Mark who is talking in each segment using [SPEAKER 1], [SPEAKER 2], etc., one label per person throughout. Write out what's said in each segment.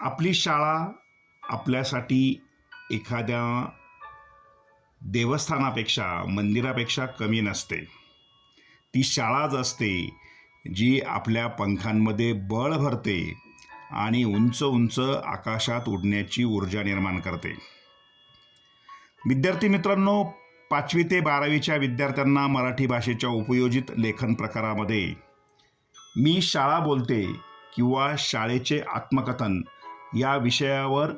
[SPEAKER 1] आपली शाळा आपल्यासाठी एखाद्या देवस्थानापेक्षा मंदिरापेक्षा कमी नसते. ती शाळाच असते जी आपल्या पंखांमध्ये बळ भरते आणि उंच उंच आकाशात उडण्याची ऊर्जा निर्माण करते. विद्यार्थी मित्रांनो पाचवी ते बारावीच्या विद्यार्थ्यांना मराठी भाषेच्या उपयोजित लेखन प्रकारामध्ये मी शाळा बोलते किंवा शाळेचे आत्मकथन या विषयावर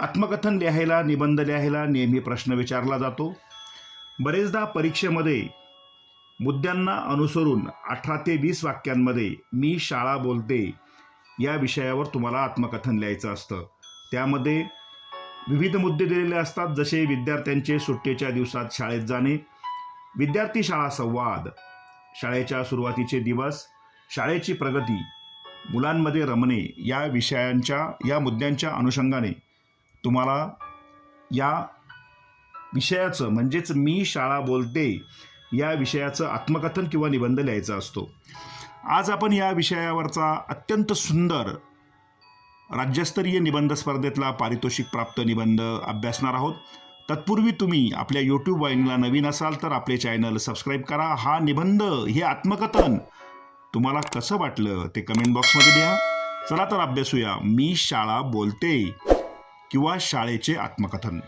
[SPEAKER 1] आत्मकथन लिहायला निबंध लिहायला नेहमी प्रश्न विचारला जातो. बरेचदा परीक्षेमध्ये मुद्द्यांना अनुसरून अठरा ते वीस वाक्यांमध्ये मी शाळा बोलते या विषयावर तुम्हाला आत्मकथन लिहायचं असतं. त्यामध्ये विविध मुद्दे दिलेले असतात जसे विद्यार्थ्यांचे सुट्टीच्या दिवसात शाळेत जाणे विद्यार्थी शाळा संवाद शाळेच्या सुरुवातीचे दिवस शाळेची प्रगती मुलांमध्ये रमणे या विषयांच्या या मुद्द्यांच्या अनुषंगाने तुम्हाला या विषयाचं म्हणजेच मी शाळा बोलते या विषयाचं आत्मकथन किंवा निबंध लिहायचा असतो. आज आपण या विषयावरचा अत्यंत सुंदर राज्यस्तरीय निबंध स्पर्धेतला पारितोषिक प्राप्त निबंध अभ्यासणार आहोत. तत्पूर्वी तुम्ही आपल्या यूट्यूब वाहिनीला नवीन असाल तर आपले चॅनल सबस्क्राईब करा. हा निबंध हे आत्मकथन तुम्हाला कसं वाटलं ते कमेंट बॉक्समध्ये द्या चला तर अभ्यासूया. मी शाळा बोलते किंवा शाळेचे आत्मकथन.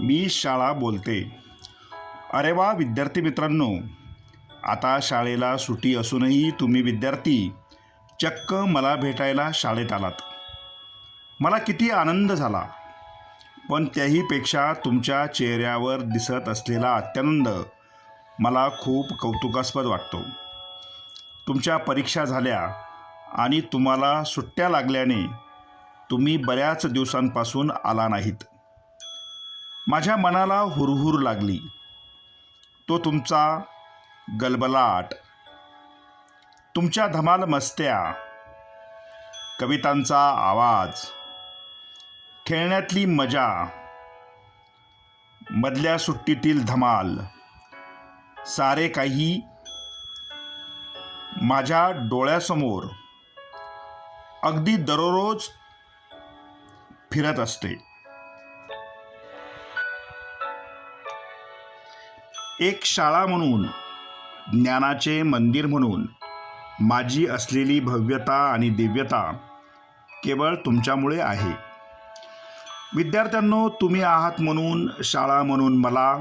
[SPEAKER 1] मी शाळा बोलते. अरे वा विद्यार्थी मित्रांनो. आता शाळेला सुटी असूनही तुम्ही विद्यार्थी. चक्क मला भेटायला शाळेत आलात. मला किती आनंद झाला. पण त्याहीपेक्षा तुमच्या चेहऱ्यावर दिसत असलेला अत्यानंद मला खूप कौतुकास्पद वाटतो. तुमच्या परीक्षा झाल्या आणि तुम्हाला सुट्ट्या लागल्याने तुम्ही बऱ्याच दिवसांपासून आला नाहीत. माझ्या मनाला हुरहुर लागली. तो तुमचा गलबलाट. तुमच्या धमाल मस्त्या. कवितांचा आवाज. खेळण्यातली मजा. मधल्या सुट्टीतील धमाल. सारे काही माझ्या डोळ्यासमोर अगदी दररोज फिरत असते. एक शाळा म्हणून ज्ञानाचे मंदिर म्हणून माझी असलेली भव्यता आणि दिव्यता केवळ तुमच्यामुळे आहे. विद्यार्थ्यांनो तुम्ही आहात म्हणून शाळा म्हणून मला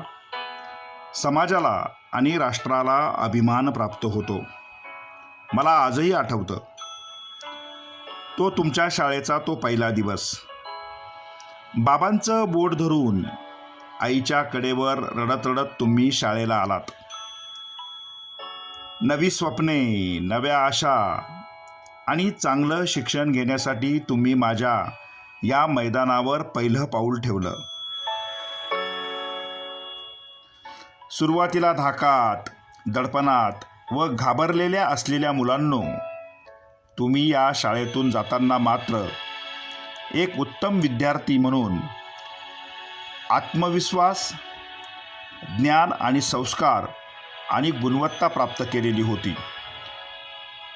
[SPEAKER 1] समाजाला आणि राष्ट्राला अभिमान प्राप्त होतो. मला आजही आठवतं. तो तुमच्या शाळेचा तो पहिला दिवस. बाबांचं बोट धरून आईच्या कडेवर रडत रडत तुम्ही शाळेला आलात. नवी स्वप्ने नव्या आशा आणि चांगलं शिक्षण घेण्यासाठी तुम्ही माझ्या या मैदानावर पहिलं पाऊल ठेवलं. सुरुवातीला धाकात दडपणात व घाबरलेल्या असलेल्या मुलांनो तुम्ही या शाळेतून जाताना मात्र एक उत्तम विद्यार्थी म्हणून आत्मविश्वास ज्ञान आणि संस्कार आणि गुणवत्ता प्राप्त केलेली होती.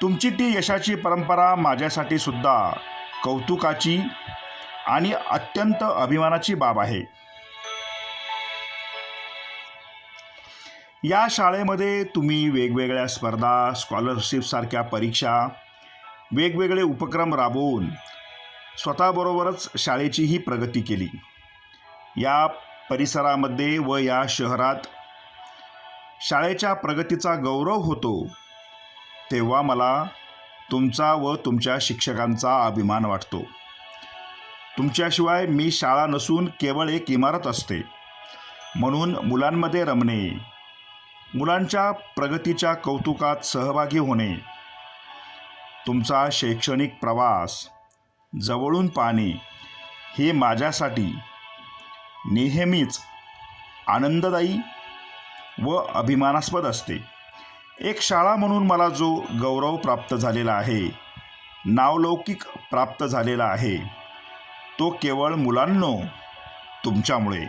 [SPEAKER 1] तुमची ती यशाची परंपरा माझ्यासाठी सुद्धा कौतुकाची आणि अत्यंत अभिमानाची बाब आहे. या शाळेमध्ये तुम्ही वेगवेगळ्या स्पर्धा स्कॉलरशिपसारख्या परीक्षा वेगवेगळे उपक्रम राबवून स्वतःबरोबरच शाळेचीही प्रगती केली. या परिसरामध्ये व या शहरात शाळेच्या प्रगतीचा गौरव होतो तेव्हा मला तुमचा व तुमच्या शिक्षकांचा अभिमान वाटतो. तुमच्याशिवाय मी शाळा नसून केवळ एक इमारत असते. म्हणून मुलांमध्ये रमणे मुलांच्या प्रगतीच्या कौतुकात सहभागी होणे. तुमचा शैक्षणिक प्रवास जवळून पाहणे हे माझ्यासाठी नेहमीच आनंददायी व अभिमानास्पद असते. एक शाळा म्हणून मला जो गौरव प्राप्त झालेला आहे नावलौकिक प्राप्त झालेला आहे तो केवळ मुलांनो तुमच्यामुळे.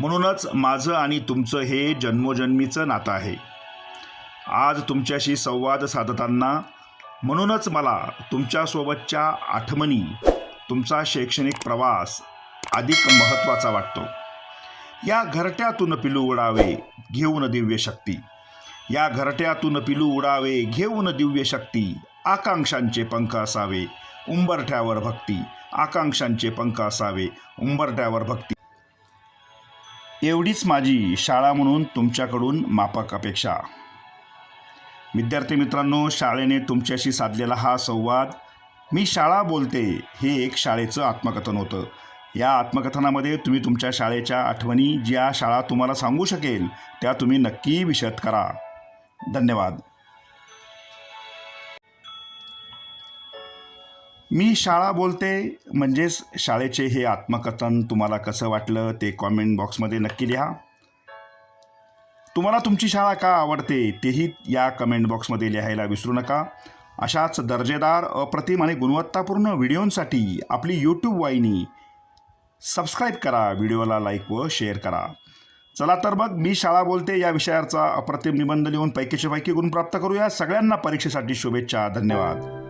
[SPEAKER 1] म्हणूनच माझं आणि तुमचं हे जन्मोजन्मीचं नातं आहे. आज तुमच्याशी संवाद साधताना म्हणूनच मला तुमच्यासोबतच्या आठवणी तुमचा शैक्षणिक प्रवास अधिक महत्त्वाचा वाटतो. या घरट्यातून पिलू उडावे घेऊन दिव्य शक्ती. या घरट्यातून पिलू उडावे घेऊन दिव्य शक्ती. आकांक्षांचे पंख असावे उंबरठ्यावर भक्ती. आकांक्षांचे पंख असावे उंबरठ्यावर भक्ती. एवढीच माझी शाळा म्हणून तुमच्याकडून मापक अपेक्षा. विद्यार्थी मित्रांनो शाळेने तुमच्याशी साधलेला हा संवाद मी शाळा बोलते हे एक शाळेचं आत्मकथन होतं. या आत्मकथनामध्ये तुम्ही तुमच्या शाळेच्या आठवणी ज्या शाळा तुम्हाला सांगू शकेल त्या तुम्ही नक्की विशद करा. धन्यवाद. मी शाळा बोलते म्हणजेच शाळेचे हे आत्मकथन तुम्हाला कसं वाटलं ते कॉमेंट बॉक्समध्ये नक्की लिहा. तुम्हाला तुमची शाळा का आवडते तेही या कमेंट बॉक्समध्ये लिहायला विसरू नका. अशाच दर्जेदार अप्रतिम आणि गुणवत्तापूर्ण व्हिडिओंसाठी आपली यूट्यूब वाहिनी. सबस्क्राईब करा व्हिडिओला लाईक व शेअर करा. चला तर मग मी शाळा बोलते या विषयाचा अप्रतिम निबंध लिहून पैकीचे पैकी गुण प्राप्त करूया. सगळ्यांना परीक्षेसाठी शुभेच्छा धन्यवाद.